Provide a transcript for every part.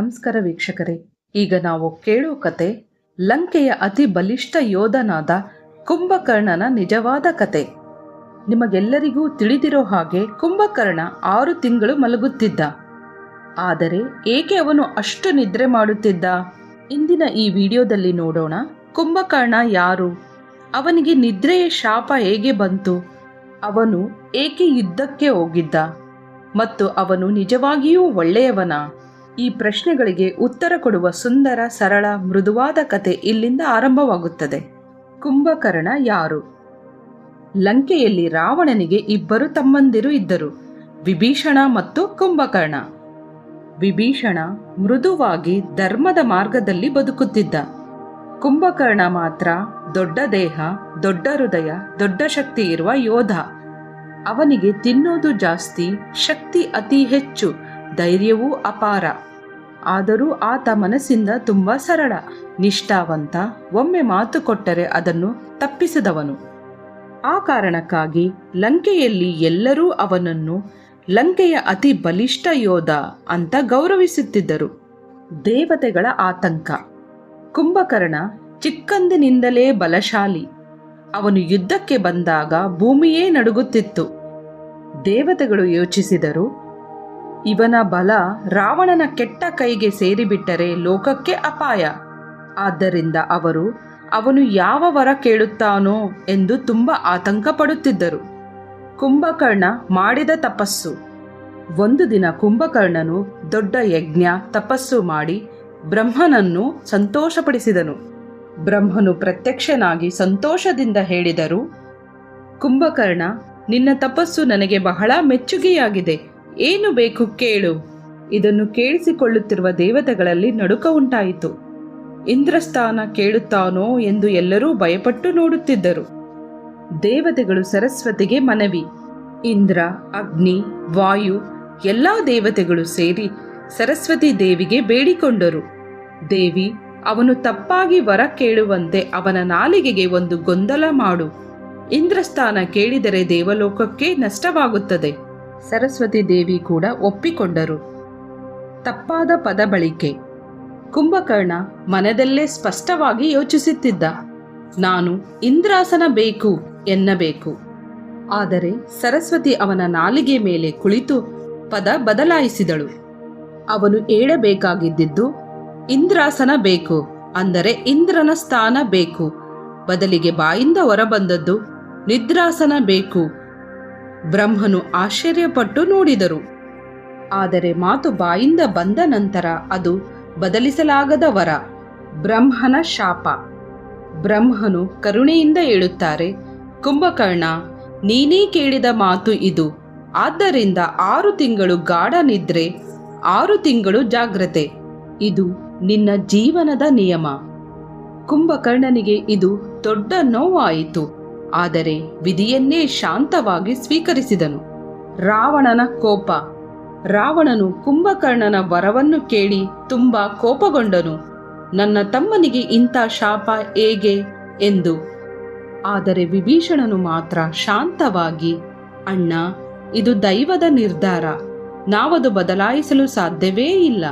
ನಮಸ್ಕಾರ ವೀಕ್ಷಕರೇ. ಈಗ ನಾವು ಕೇಳೋ ಕತೆ, ಲಂಕೆಯ ಅತಿ ಬಲಿಷ್ಠ ಯೋಧನಾದ ಕುಂಭಕರ್ಣನ ನಿಜವಾದ ಕತೆ. ನಿಮಗೆಲ್ಲರಿಗೂ ತಿಳಿದಿರೋ ಹಾಗೆ ಕುಂಭಕರ್ಣ ಆರು ತಿಂಗಳು ಮಲಗುತ್ತಿದ್ದ. ಆದರೆ ಏಕೆ ಅವನು ಅಷ್ಟು ನಿದ್ರೆ ಮಾಡುತ್ತಿದ್ದ? ಇಂದಿನ ಈ ವಿಡಿಯೋದಲ್ಲಿ ನೋಡೋಣ, ಕುಂಭಕರ್ಣ ಯಾರು? ಅವನಿಗೆ ನಿದ್ರೆಯ ಶಾಪ ಹೇಗೆ ಬಂತು? ಅವನು ಏಕೆ ಯುದ್ಧಕ್ಕೆ ಹೋಗಿದ್ದ? ಮತ್ತು ಅವನು ನಿಜವಾಗಿಯೂ ಒಳ್ಳೆಯವನ? ಈ ಪ್ರಶ್ನೆಗಳಿಗೆ ಉತ್ತರ ಕೊಡುವ ಸುಂದರ, ಸರಳ, ಮೃದುವಾದ ಕತೆ ಇಲ್ಲಿಂದ ಆರಂಭವಾಗುತ್ತದೆ. ಕುಂಭಕರ್ಣ ಯಾರು? ಲಂಕೆಯಲ್ಲಿ ರಾವಣನಿಗೆ ಇಬ್ಬರು ತಮ್ಮಂದಿರು ಇದ್ದರು. ವಿಭೀಷಣ ಮತ್ತು ಕುಂಭಕರ್ಣ. ವಿಭೀಷಣ ಮೃದುವಾಗಿ ಧರ್ಮದ ಮಾರ್ಗದಲ್ಲಿ ಬದುಕುತ್ತಿದ್ದ. ಕುಂಭಕರ್ಣ ಮಾತ್ರ ದೊಡ್ಡ ದೇಹ, ದೊಡ್ಡ ಹೃದಯ, ದೊಡ್ಡ ಶಕ್ತಿ ಇರುವ ಯೋಧ. ಅವನಿಗೆ ತಿನ್ನೋದು ಜಾಸ್ತಿ, ಶಕ್ತಿ ಅತಿ ಹೆಚ್ಚು. ಧೈರ್ಯವೂ ಅಪಾರ. ಆದರೂ ಆತ ಮನಸ್ಸಿಂದ ತುಂಬ ಸರಳ, ನಿಷ್ಠಾವಂತ, ಒಮ್ಮೆ ಮಾತು ಕೊಟ್ಟರೆ ಅದನ್ನು ತಪ್ಪಿಸದವನು. ಆ ಕಾರಣಕ್ಕಾಗಿ ಲಂಕೆಯಲ್ಲಿ ಎಲ್ಲರೂ ಅವನನ್ನು ಲಂಕೆಯ ಅತಿ ಬಲಿಷ್ಠ ಯೋಧ ಅಂತ ಗೌರವಿಸುತ್ತಿದ್ದರು. ದೇವತೆಗಳ ಆತಂಕ. ಕುಂಭಕರ್ಣ ಚಿಕ್ಕಂದಿನಿಂದಲೇ ಬಲಶಾಲಿ. ಅವನು ಯುದ್ಧಕ್ಕೆ ಬಂದಾಗ ಭೂಮಿಯೇ ನಡುಗುತ್ತಿತ್ತು. ದೇವತೆಗಳು ಯೋಚಿಸಿದರು ಇವನ ಬಲ ರಾವಣನ ಕೆಟ್ಟ ಕೈಗೆ ಸೇರಿಬಿಟ್ಟರೆ ಲೋಕಕ್ಕೆ ಅಪಾಯ. ಆದ್ದರಿಂದ ಅವರು, ಅವನು ಯಾವ ವರ ಕೇಳುತ್ತಾನೋ ಎಂದು ತುಂಬ ಆತಂಕ ಪಡುತ್ತಿದ್ದರು ಕುಂಭಕರ್ಣ ಮಾಡಿದ ತಪಸ್ಸು. ಒಂದು ದಿನ ಕುಂಭಕರ್ಣನು ದೊಡ್ಡ ಯಜ್ಞ, ತಪಸ್ಸು ಮಾಡಿ ಬ್ರಹ್ಮನನ್ನು ಸಂತೋಷಪಡಿಸಿದನು. ಬ್ರಹ್ಮನು ಪ್ರತ್ಯಕ್ಷನಾಗಿ ಸಂತೋಷದಿಂದ ಹೇಳಿದರು, ಕುಂಭಕರ್ಣ, ನಿನ್ನ ತಪಸ್ಸು ನನಗೆ ಬಹಳ ಮೆಚ್ಚುಗೆಯಾಗಿದೆ. ಏನು ಬೇಕು ಕೇಳು. ಇದನ್ನು ಕೇಳಿಸಿಕೊಳ್ಳುತ್ತಿರುವ ದೇವತೆಗಳಲ್ಲಿ ನಡುಕ ಉಂಟಾಯಿತು. ಇಂದ್ರಸ್ಥಾನ ಕೇಳುತ್ತಾನೋ ಎಂದು ಎಲ್ಲರೂ ಭಯಪಟ್ಟು ನೋಡುತ್ತಿದ್ದರು. ದೇವತೆಗಳು ಸರಸ್ವತಿಗೆ ಮನವಿ. ಇಂದ್ರ, ಅಗ್ನಿ, ವಾಯು, ಎಲ್ಲ ದೇವತೆಗಳು ಸೇರಿ ಸರಸ್ವತಿ ದೇವಿಗೆ ಬೇಡಿಕೊಂಡರು. ದೇವಿ, ಅವನು ತಪ್ಪಾಗಿ ವರ ಕೇಳುವಂತೆ ಅವನ ನಾಲಿಗೆಗೆ ಒಂದು ಗೊಂದಲ ಮಾಡು. ಇಂದ್ರಸ್ಥಾನ ಕೇಳಿದರೆ ದೇವಲೋಕಕ್ಕೆ ನಷ್ಟವಾಗುತ್ತದೆ. ಸರಸ್ವತಿ ದೇವಿ ಕೂಡ ಒಪ್ಪಿಕೊಂಡರು. ತಪ್ಪಾದ ಪದ ಬಳಿಕೆ ಕುಂಭಕರ್ಣ ಮನದಲ್ಲೇ ಸ್ಪಷ್ಟವಾಗಿ ಯೋಚಿಸುತ್ತಿದ್ದ. ನಾನು ಇಂದ್ರಾಸನ ಬೇಕು ಎನ್ನಬೇಕು. ಆದರೆ ಸರಸ್ವತಿ ಅವನ ನಾಲಿಗೆ ಮೇಲೆ ಕುಳಿತು ಪದ ಬದಲಾಯಿಸಿದಳು. ಅವನು ಹೇಳಬೇಕಾಗಿದ್ದಿದ್ದು ಇಂದ್ರಾಸನ ಬೇಕು ಅಂದರೆ ಇಂದ್ರನ ಸ್ಥಾನ ಬೇಕು. ಬದಲಿಗೆ ಬಾಯಿಂದ ಹೊರಬಂದದ್ದು ನಿದ್ರಾಸನ ಬೇಕು ಬ್ರಹ್ಮನು ಆಶ್ಚರ್ಯಪಟ್ಟು ನೋಡಿದರು. ಆದರೆ ಮಾತು ಬಾಯಿಂದ ಬಂದ ನಂತರ ಅದು ಬದಲಿಸಲಾಗದ ವರ ಬ್ರಹ್ಮನ ಶಾಪ. ಬ್ರಹ್ಮನು ಕರುಣೆಯಿಂದ ಹೇಳುತ್ತಾರೆ, ಕುಂಭಕರ್ಣ, ನೀನೇ ಕೇಳಿದ ಮಾತು ಇದು. ಆದ್ದರಿಂದ ಆರು ತಿಂಗಳು ಗಾಢ ನಿದ್ರೆ, ಆರು ತಿಂಗಳು ಜಾಗ್ರತೆ. ಇದು ನಿನ್ನ ಜೀವನದ ನಿಯಮ. ಕುಂಭಕರ್ಣನಿಗೆ ಇದು ದೊಡ್ಡ ನೋವಾಯಿತು. ಆದರೆ ವಿಧಿಯನ್ನೇ ಶಾಂತವಾಗಿ ಸ್ವೀಕರಿಸಿದನು. ರಾವಣನ ಕೋಪ. ರಾವಣನು ಕುಂಭಕರ್ಣನ ವರವನ್ನು ಕೇಳಿ ತುಂಬಾ ಕೋಪಗೊಂಡನು. ನನ್ನ ತಮ್ಮನಿಗೆ ಇಂಥ ಶಾಪ ಹೇಗೆ? ಎಂದು. ಆದರೆ ವಿಭೀಷಣನು ಮಾತ್ರ ಶಾಂತವಾಗಿ, ಅಣ್ಣ, ಇದು ದೈವದ ನಿರ್ಧಾರ. ನಾವದು ಬದಲಾಯಿಸಲು ಸಾಧ್ಯವೇ ಇಲ್ಲ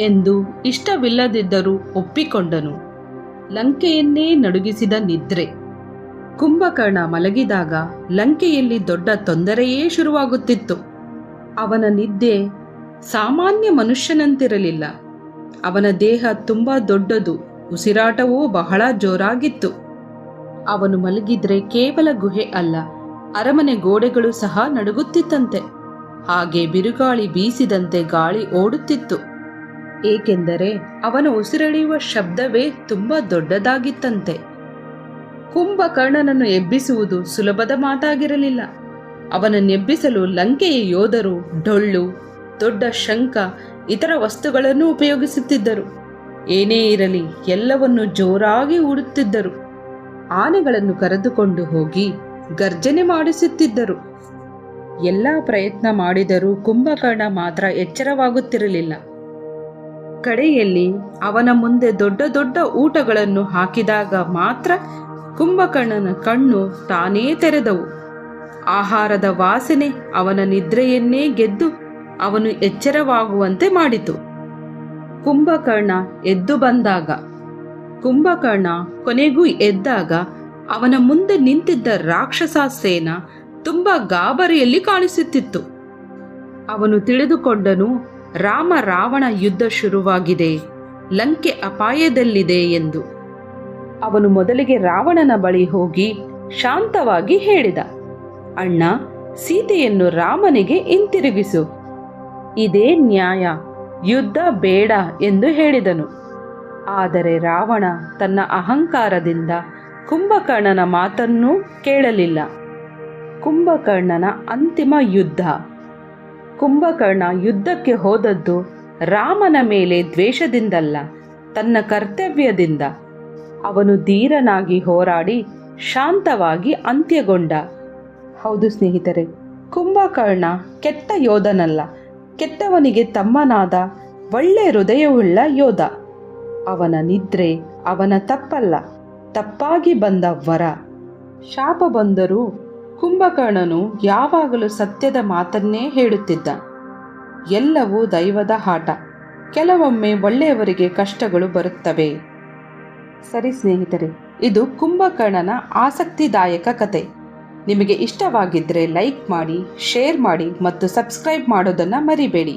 ಎಂದು ಇಷ್ಟವಿಲ್ಲದಿದ್ದರೂ ಒಪ್ಪಿಕೊಂಡನು. ಲಂಕೆಯನ್ನೇ ನಡುಗಿಸಿದ ನಿದ್ರೆ. ಕುಂಭಕರ್ಣ ಮಲಗಿದಾಗ ಲಂಕೆಯಲ್ಲಿ ದೊಡ್ಡ ತೊಂದರೆಯೇ ಶುರುವಾಗುತ್ತಿತ್ತು. ಅವನ ನಿದ್ದೆ ಸಾಮಾನ್ಯ ಮನುಷ್ಯನಂತಿರಲಿಲ್ಲ. ಅವನ ದೇಹ ತುಂಬ ದೊಡ್ಡದು, ಉಸಿರಾಟವೂ ಬಹಳ ಜೋರಾಗಿತ್ತು. ಅವನು ಮಲಗಿದ್ರೆ ಕೇವಲ ಗುಹೆ ಅಲ್ಲ, ಅರಮನೆ ಗೋಡೆಗಳು ಸಹ ನಡುಗುತ್ತಿತ್ತಂತೆ. ಹಾಗೆ ಬಿರುಗಾಳಿ ಬೀಸಿದಂತೆ ಗಾಳಿ ಓಡುತ್ತಿತ್ತು. ಏಕೆಂದರೆ ಅವನ ಉಸಿರೆಳೆಯುವ ಶಬ್ದವೇ ತುಂಬ ದೊಡ್ಡದಾಗಿತ್ತಂತೆ. ಕುಂಭಕರ್ಣನನ್ನು ಎಬ್ಬಿಸುವುದು ಸುಲಭದ ಮಾತಾಗಿರಲಿಲ್ಲ. ಅವನನ್ನೆಬ್ಬಿಸಲು ಲಂಕೆಯ ಯೋಧರು, ಡೊಳ್ಳು, ದೊಡ್ಡ ಶಂಖ, ಇತರ ವಸ್ತುಗಳನ್ನು ಉಪಯೋಗಿಸುತ್ತಿದ್ದರು. ಏನೇ ಇರಲಿ, ಎಲ್ಲವನ್ನು ಜೋರಾಗಿ ಊಡುತ್ತಿದ್ದರು ಆನೆಗಳನ್ನು ಕರೆದುಕೊಂಡು ಹೋಗಿ ಗರ್ಜನೆ ಮಾಡಿಸುತ್ತಿದ್ದರು. ಎಲ್ಲ ಪ್ರಯತ್ನ ಮಾಡಿದರೂ ಕುಂಭಕರ್ಣ ಮಾತ್ರ ಎಚ್ಚರವಾಗುತ್ತಿರಲಿಲ್ಲ. ಕಡೆಯಲ್ಲಿ ಅವನ ಮುಂದೆ ದೊಡ್ಡ ದೊಡ್ಡ ಊಟಗಳನ್ನು ಹಾಕಿದಾಗ ಮಾತ್ರ ಕುಂಭಕರ್ಣನ ಕಣ್ಣು ತಾನೇ ತೆರೆದವು. ಆಹಾರದ ವಾಸನೆ ಅವನ ನಿದ್ರೆಯನ್ನೇ ಗೆದ್ದು ಅವನು ಎಚ್ಚರವಾಗುವಂತೆ ಮಾಡಿತು. ಕುಂಭಕರ್ಣ ಎದ್ದು ಬಂದಾಗ, ಕುಂಭಕರ್ಣ ಕೊನೆಗೂ ಎದ್ದಾಗ ಅವನ ಮುಂದೆ ನಿಂತಿದ್ದ ರಾಕ್ಷಸ ಸೇನ ತುಂಬ ಗಾಬರಿಯಲ್ಲಿ ಕಾಣಿಸುತ್ತಿತ್ತು. ಅವನು ತಿಳಿದುಕೊಂಡನು, ರಾಮ ರಾವಣ ಯುದ್ಧ ಶುರುವಾಗಿದೆ, ಲಂಕೆ ಅಪಾಯದಲ್ಲಿದೆ ಎಂದು. ಅವನು ಮೊದಲಿಗೆ ರಾವಣನ ಬಳಿ ಹೋಗಿ ಶಾಂತವಾಗಿ ಹೇಳಿದ, ಅಣ್ಣ, ಸೀತೆಯನ್ನು ರಾಮನಿಗೆ ಹಿಂತಿರುಗಿಸು. ಇದೇ ನ್ಯಾಯ, ಯುದ್ಧ ಬೇಡ ಎಂದು ಹೇಳಿದನು. ಆದರೆ ರಾವಣ ತನ್ನ ಅಹಂಕಾರದಿಂದ ಕುಂಭಕರ್ಣನ ಮಾತನ್ನೂ ಕೇಳಲಿಲ್ಲ. ಕುಂಭಕರ್ಣನ ಅಂತಿಮ ಯುದ್ಧ. ಕುಂಭಕರ್ಣ ಯುದ್ಧಕ್ಕೆ ಹೋದದ್ದು ರಾಮನ ಮೇಲೆ ದ್ವೇಷದಿಂದಲ್ಲ, ತನ್ನ ಕರ್ತವ್ಯದಿಂದ. ಅವನು ಧೀರನಾಗಿ ಹೋರಾಡಿ ಶಾಂತವಾಗಿ ಅಂತ್ಯಗೊಂಡ. ಹೌದು ಸ್ನೇಹಿತರೆ, ಕುಂಭಕರ್ಣ ಕೆಟ್ಟ ಯೋಧನಲ್ಲ, ಕೆಟ್ಟವನಿಗೆ ತಮ್ಮನಾದ ಒಳ್ಳೆ ಹೃದಯವುಳ್ಳ ಯೋಧ. ಅವನ ನಿದ್ರೆ ಅವನ ತಪ್ಪಲ್ಲ, ತಪ್ಪಾಗಿ ಬಂದ ವರ. ಶಾಪ ಬಂದರೂ ಕುಂಭಕರ್ಣನು ಯಾವಾಗಲೂ ಸತ್ಯದ ಮಾತನ್ನೇ ಹೇಳುತ್ತಿದ್ದ. ಎಲ್ಲವೂ ದೈವದ ಹಾಟ, ಕೆಲವೊಮ್ಮೆ ಒಳ್ಳೆಯವರಿಗೆ ಕಷ್ಟಗಳು ಬರುತ್ತವೆ. ಸರಿ ಸ್ನೇಹಿತರೆ, ಇದು ಕುಂಭಕರ್ಣನ ಆಸಕ್ತಿದಾಯಕ ಕತೆ. ನಿಮಗೆ ಇಷ್ಟವಾಗಿದ್ದರೆ ಲೈಕ್ ಮಾಡಿ, ಶೇರ್ ಮಾಡಿ ಮತ್ತು ಸಬ್ಸ್ಕ್ರೈಬ್ ಮಾಡೋದನ್ನು ಮರಿಬೇಡಿ.